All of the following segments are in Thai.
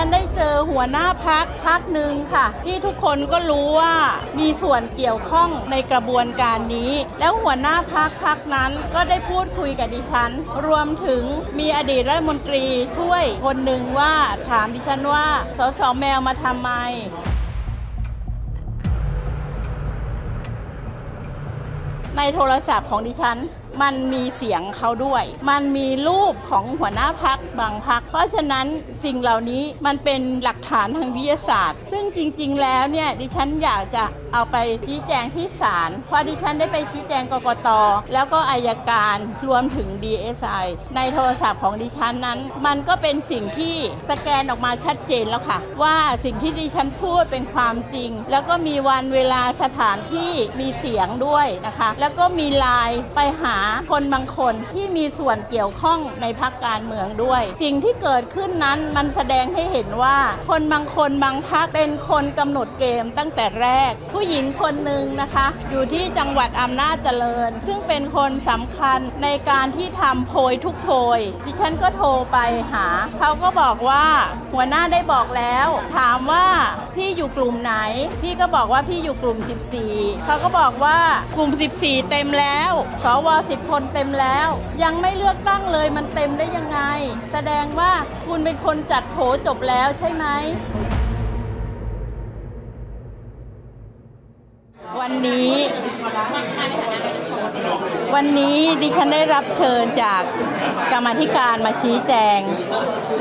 ฉันได้เจอหัวหน้าพักพักหนึ่งค่ะ ที่ทุกคนก็รู้ว่ามีส่วนเกี่ยวข้องในกระบวนการนี้ แล้วหัวหน้าพักพักนั้นก็ได้พูดคุยกับดิฉัน รวมถึงมีอดีตรัฐมนตรีช่วยคนหนึ่งว่าถามดิฉันว่าสสแมวมาทำไมในโทรศัพท์ของดิฉัน มันมีเสียงเขาด้วย มันมีรูปของหัวหน้าพักบางพัก เพราะฉะนั้นสิ่งเหล่านี้มันเป็นหลักฐานทางวิทยาศาสตร์ ซึ่งจริง ๆ แล้วเนี่ยดิฉันอยากจะเอาไปชี้แจงที่ศาลเพราะดิฉันได้ไปชี้แจงกกต แล้วก็อายการรวมถึง DSI ในโทรศัพท์ของดิฉันนั้น มันก็เป็นสิ่งที่สแกนออกมาชัดเจนแล้วค่ะ ว่าสิ่งที่ดิฉันพูดเป็นความจริง แล้วก็มีวันเวลาสถานที่มีเสียงด้วยนะคะ แล้วก็มีไลน์ไปหาคนบางคนที่มีส่วนเกี่ยวข้องในพักการเมืองด้วย สิ่งที่เกิดขึ้นนั้นมันแสดงให้เห็นว่าคนบางคนบางพักเป็นคนกำหนดเกมตั้งแต่แรกผู้หญิงคนหนึ่งนะคะ อยู่ที่จังหวัดอำนาจเจริญ ซึ่งเป็นคนสำคัญในการที่ทำโพยทุกโพยดิฉันก็โทรไปหา เขาก็บอกว่าหัวหน้าได้บอกแล้ว ถามว่าพี่อยู่กลุ่มไหน พี่ก็บอกว่าพี่อยู่กลุ่ม 14 เขาก็บอกว่ากลุ่ม 14 เต็มแล้ว สว 10 คนเต็มแล้ว ยังไม่เลือกตั้งเลยมันเต็มได้ยังไง แสดงว่าคุณเป็นคนจัดโผจบแล้วใช่ไหม วันนี้ วันนี้ดิฉันได้รับเชิญจากกรรมธิการมาชี้แจง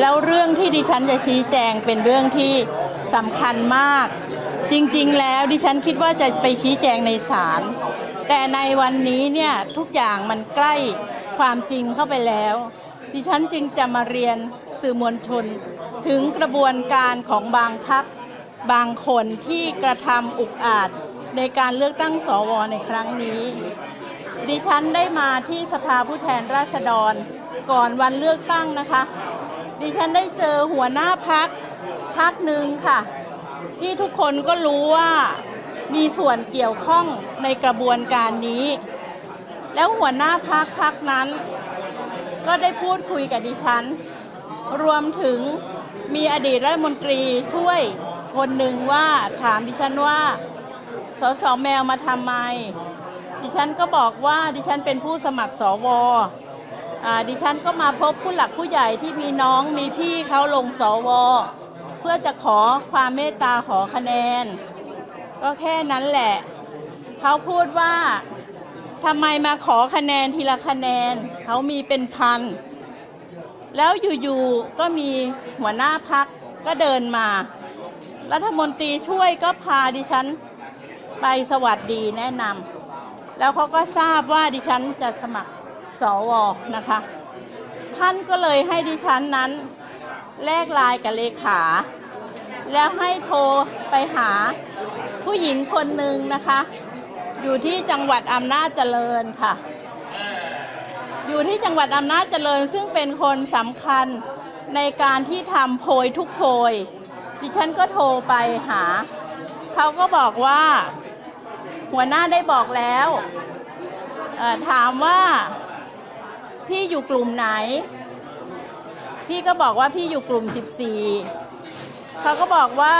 แล้วเรื่องที่ดิฉันจะชี้แจงเป็นเรื่องที่สำคัญมาก จริงๆ แล้วดิฉันคิดว่าจะไปชี้แจงในศาลแต่ในวันนี้เนี่ยทุกอย่างมันใกล้ความจริงเข้าไปแล้ว ดิฉันจึงจะมาเรียนสื่อมวลชน ถึงกระบวนการของบางพักบางคนที่กระทำอุกอาจ ในการเลือกตั้งสวในครั้งนี้ ดิฉันได้มาที่สภาผู้แทนราษฎรก่อนวันเลือกตั้งนะคะ ดิฉันได้เจอหัวหน้าพักพักหนึ่งค่ะ ที่ทุกคนก็รู้ว่ามีส่วนเกี่ยวข้องในกระบวนการนี้ แล้วหัวหน้าพักพักนั้น ก็ได้พูดคุยกับดิฉัน รวมถึงมีอดีตรัฐมนตรีช่วยคนหนึ่งว่าถามดิฉันว่า สสแมวมาทำไม ดิฉันก็บอกว่าดิฉันเป็นผู้สมัครสวอดิฉันก็มาพบผู้หลักผู้ใหญ่ที่มีน้องมีพี่เขาลงสว เพื่อจะขอความเมตตาขอคะแนน ก็แค่นั้นแหละ เขาพูดว่าทำไมมาขอคะแนนทีละคะแนนเขามีเป็นพัน แล้วอยู่ๆก็มีหัวหน้าพักก็เดินมา รัฐมนตรีช่วยก็พาดิฉัน ไปสวัสดีแนะนำแล้วเขาก็ทราบว่าดิฉันจะสมัครสวนะคะ ท่านก็เลยให้ดิฉันนั้นแลกลายกับเลขา แล้วให้โทรไปหาผู้หญิงคนหนึ่งนะคะ อยู่ที่จังหวัดอำนาจเจริญค่ะ อยู่ที่จังหวัดอำนาจเจริญซึ่งเป็นคนสำคัญในการที่ทำโพยทุกโพย ดิฉันก็โทรไปหา เขาก็บอกว่า หัวหน้าได้บอกแล้วถามว่าพี่อยู่กลุ่มไหน พี่ก็บอกว่าพี่อยู่กลุ่ม 14 เขาก็บอกว่า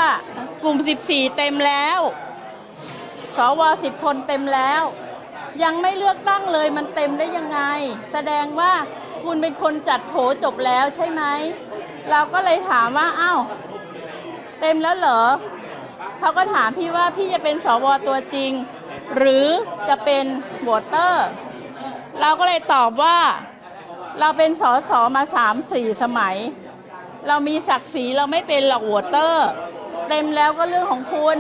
กลุ่ม 14 เต็มแล้ว สว10คนเต็มแล้ว ยังไม่เลือกตั้งเลยมันเต็มได้ยังไง แสดงว่าคุณเป็นคนจัดโผจบแล้วใช่ไหม เราก็เลยถามว่าอ้าวเต็มแล้วเหรอ เขาก็ถามพี่ว่าพี่จะเป็นสวตัวจริง หรือจะเป็นโหวตเตอร์ เราก็เลยตอบว่า เราเป็นสสมาสามสี่สมัย เรามีศักดิ์ศรีเราไม่เป็นหรอกโหวตเตอร์ เต็มแล้วก็เรื่องของคุณ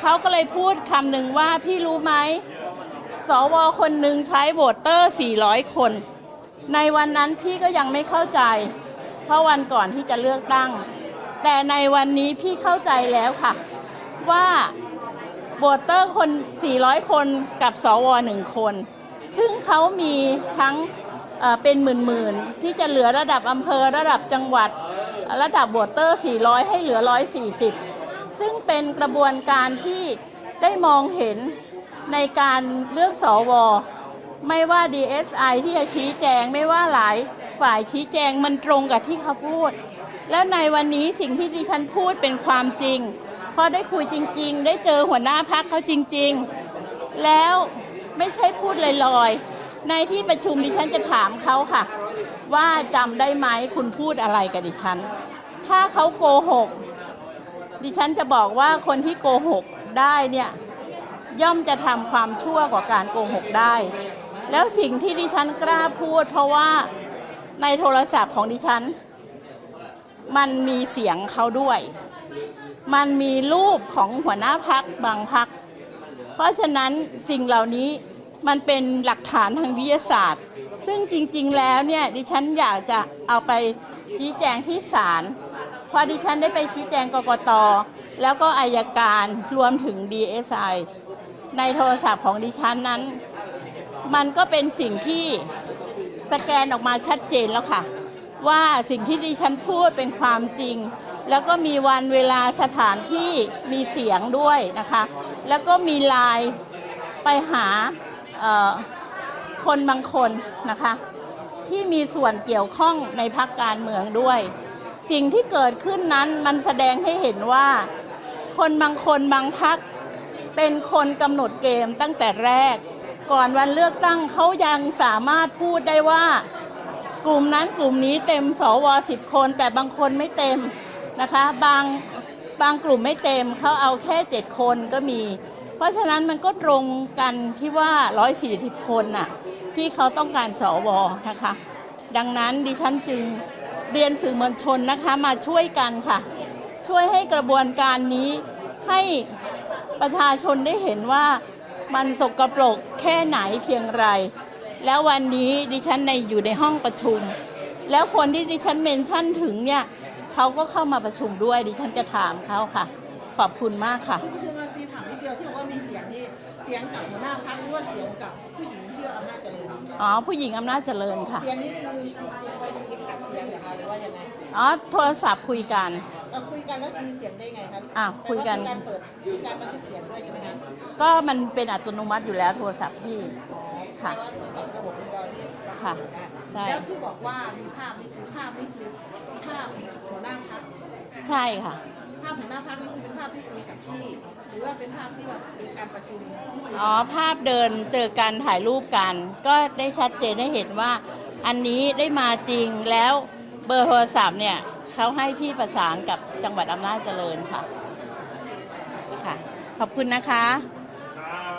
เขาก็เลยพูดคำหนึ่งว่าพี่รู้ไหมสวคนหนึ่งใช้โหวตเตอร์ 400 คน ในวันนั้นพี่ก็ยังไม่เข้าใจ เพราะวันก่อนที่จะเลือกตั้ง แต่ในวันนี้พี่เข้าใจแล้วค่ะ ว่า โหวตเตอร์คน 400 คนกับสวหนึ่งคน ซึ่งเขามีทั้งเป็นหมื่นๆ ที่จะเหลือระดับอำเภอระดับจังหวัดระดับโหวตเตอร์ 400 ให้เหลือ 140 ซึ่งเป็นกระบวนการที่ได้มองเห็นในการเลือกสว ไม่ว่า DSI ที่จะชี้แจงไม่ว่าหลายฝ่ายชี้แจงมันตรงกับที่เขาพูด แล้วในวันนี้สิ่งที่ดิฉันพูดเป็นความจริง เพราะได้คุยจริง ๆ ได้เจอหัวหน้าพักเขาจริง ๆ แล้วไม่ใช่พูดลอยๆ ในที่ประชุมดิฉันจะถามเขาค่ะ ว่าจำได้ไหมคุณพูดอะไรกับดิฉัน ถ้าเขาโกหก ดิฉันจะบอกว่าคนที่โกหกได้เนี่ยย่อมจะทำความชั่วกว่าการโกหกได้ แล้วสิ่งที่ดิฉันกล้าพูด เพราะว่าในโทรศัพท์ของดิฉัน มันมีเสียงเขาด้วย มันมีรูปของหัวหน้าพักบางพัก เพราะฉะนั้นสิ่งเหล่านี้มันเป็นหลักฐานทางวิทยาศาสตร์ ซึ่งจริง ๆ แล้วเนี่ยดิฉันอยากจะเอาไปชี้แจงที่ศาลเพราะดิฉันได้ไปชี้แจงกกต แล้วก็อายการรวมถึง DSI ในโทรศัพท์ของดิฉันนั้น มันก็เป็นสิ่งที่สแกนออกมาชัดเจนแล้วค่ะ ว่าสิ่งที่ดิฉันพูดเป็นความจริง แล้วก็มีวันเวลาสถานที่มีเสียงด้วยนะคะ แล้วก็มีไลน์ไปหาคนบางคนนะคะ ที่มีส่วนเกี่ยวข้องในพักการเมืองด้วย สิ่งที่เกิดขึ้นนั้นมันแสดงให้เห็นว่า คนบางคนบางพักเป็นคนกำหนดเกมตั้งแต่แรก ก่อนวันเลือกตั้งเขายังสามารถพูดได้ว่ากลุ่มนั้นกลุ่มนี้เต็มสวสิบคนแต่บางคนไม่เต็ม นะคะ บางบางกลุ่มไม่เต็มเขาเอาแค่เจ็ดคนก็มี เพราะฉะนั้นมันก็ตรงกันที่ว่า 140 คนน่ะที่เขาต้องการสวนะคะ ดังนั้นดิฉันจึงเรียนสื่อมวลชนนะคะมาช่วยกันค่ะ ช่วยให้กระบวนการนี้ให้ประชาชนได้เห็นว่ามันสกปรกแค่ไหนเพียงไร แล้ววันนี้ดิฉันในอยู่ในห้องประชุม แล้วคนที่ดิฉันเมนชั่นถึงเนี่ย เขาก็เข้ามาประชุมด้วยดิฉันจะถามเขาค่ะ ขอบคุณมากค่ะ คุณผู้ชมมาตีถามนิดเดียวที่บอกว่ามีเสียงนี่เสียงกับหัวหน้าพักหรือว่าเสียงกับผู้หญิงที่อำนาจเจริญ อ๋อ ผู้หญิงอำนาจเจริญค่ะ เสียงนี้คือคือไปมีอัดเสียงเหรอคะหรือว่ายังไงอ๋อ โทรศัพท์คุยกัน เราคุยกันแล้วมีเสียงได้ไงคะอะคุยกันแปลว่ามีการเปิดมีการบันทึกเสียงด้วยใช่ไหมคะ ก็มันเป็นอัตโนมัติอยู่แล้วโทรศัพท์พี่ อ๋อ ค่ะแปลว่าโทรศัพท์ระบบเป็นรอยที่บันทึกค่ะเสียงได้ใช่ แล้วที่บอกว่ามีภาพนี่คือภาพนี่คือภาพหัวหน้าพักใช่ค่ะ ภาพหัวหน้าพักนี่คือเป็นภาพที่คุยกับพี่หรือว่าเป็นภาพที่แบบมีการประชุมที่คุยอ๋อ ภาพเดินเจอกันถ่ายรูปกัน ก็ได้ชัดเจนได้เห็นว่า อันนี้ได้มาจริงแล้วเบอร์โทรศัพท์เนี่ยเขาให้พี่ประสานกับจังหวัดอำนาจเจริญค่ะ ค่ะ ขอบคุณนะคะ